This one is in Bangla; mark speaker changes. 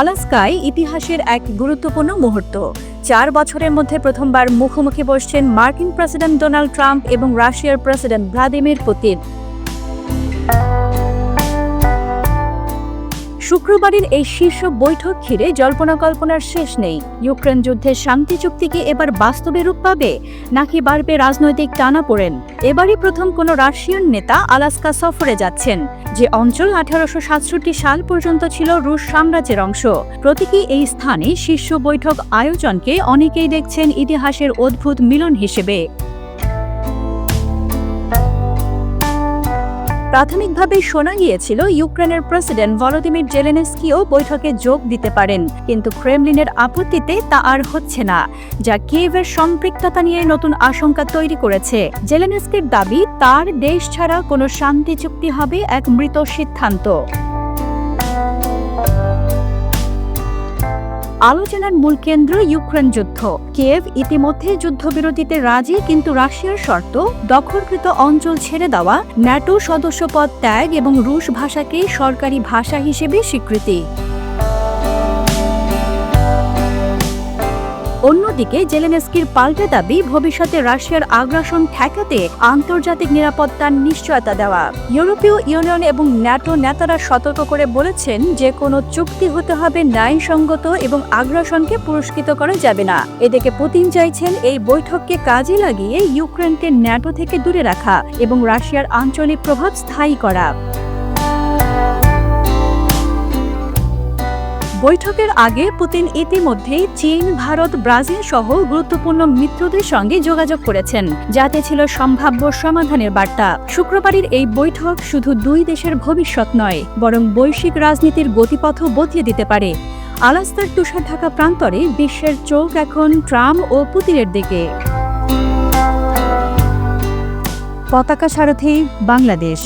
Speaker 1: আলাস্কায় ইতিহাসের এক গুরুত্বপূর্ণ মুহূর্ত। চার বছরের মধ্যে প্রথমবার মুখোমুখি বসছেন মার্কিন প্রেসিডেন্ট ডোনাল্ড ট্রাম্প এবং রাশিয়ার প্রেসিডেন্ট ভ্লাদিমির পুতিন। শুক্রবারের এই শীর্ষ বৈঠক ঘিরে জল্পনা কল্পনার শেষ নেই। ইউক্রেন যুদ্ধের শান্তি চুক্তি কি এবার বাস্তবে রূপ পাবে, নাকি বাড়বে রাজনৈতিক টানাপোড়েন? এবারই প্রথম কোনো রাশিয়ান নেতা আলাস্কা সফরে যাচ্ছেন, যে অঞ্চল আঠারোশো সাতষট্টি সাল পর্যন্ত ছিল রুশ সাম্রাজ্যের অংশ। প্রতীকী এই স্থানে শীর্ষ বৈঠক আয়োজনকে অনেকেই দেখছেন ইতিহাসের অদ্ভুত মিলন হিসেবে। প্রাথমিকভাবে শোনা গিয়েছিল ইউক্রেনের প্রেসিডেন্ট ভলোদিমির জেলেনেস্কিও বৈঠকে যোগ দিতে পারেন, কিন্তু ক্রেমলিনের আপত্তিতে তা আর হচ্ছে না, যা কিয়েভের সম্পৃক্ততা নিয়ে নতুন আশঙ্কা তৈরি করেছে। জেলেনস্কির দাবি, তার দেশ ছাড়া কোনো শান্তি চুক্তি হবে এক মৃত সিদ্ধান্ত। আলোচনার মূল কেন্দ্র ইউক্রেন যুদ্ধ। কেভ ইতিমধ্যে যুদ্ধবিরতিতে রাজি, কিন্তু রাশিয়ার শর্ত, দখলকৃত অঞ্চল ছেড়ে দেওয়া, ন্যাটো সদস্যপদ ত্যাগ এবং রুশ ভাষাকে সরকারি ভাষা হিসেবে স্বীকৃতি। অন্যদিকে জেলেনস্কির পাল্টা দাবি, ভবিষ্যতে রাশিয়ার আগ্রাসন ঠেকাতে আন্তর্জাতিক নিরাপত্তার নিশ্চয়তা দেওয়া। ইউরোপীয় ইউনিয়ন এবং ন্যাটো নেতারা সতর্ক করে বলেছেন, যে কোনো চুক্তি হতে হবে ন্যায়সঙ্গত এবং আগ্রাসনকে পুরস্কৃত করা যাবে না। এদিকে পুতিন চাইছেন এই বৈঠককে কাজে লাগিয়ে ইউক্রেনকে ন্যাটো থেকে দূরে রাখা এবং রাশিয়ার আঞ্চলিক প্রভাব স্থায়ী করা। বৈঠকের আগে পুতিন ইতিমধ্যেই চীন, ভারত, ব্রাজিল সহ গুরুত্বপূর্ণ মিত্রদের সঙ্গে যোগাযোগ করেছেন। যাতে ছিল সম্ভাব্য সমাধানের বার্তা। শুক্রবারের এই বৈঠক শুধু দুই দেশের ভবিষ্যৎ নয়, বরং বৈশ্বিক রাজনীতির গতিপথও বদলে দিতে পারে। আলাস্তার তুষার ঢাকা প্রান্তরে বিশ্বের চোখ এখন ট্রাম্প ও পুতিনের দিকে। পতাকা সারথি, বাংলাদেশ।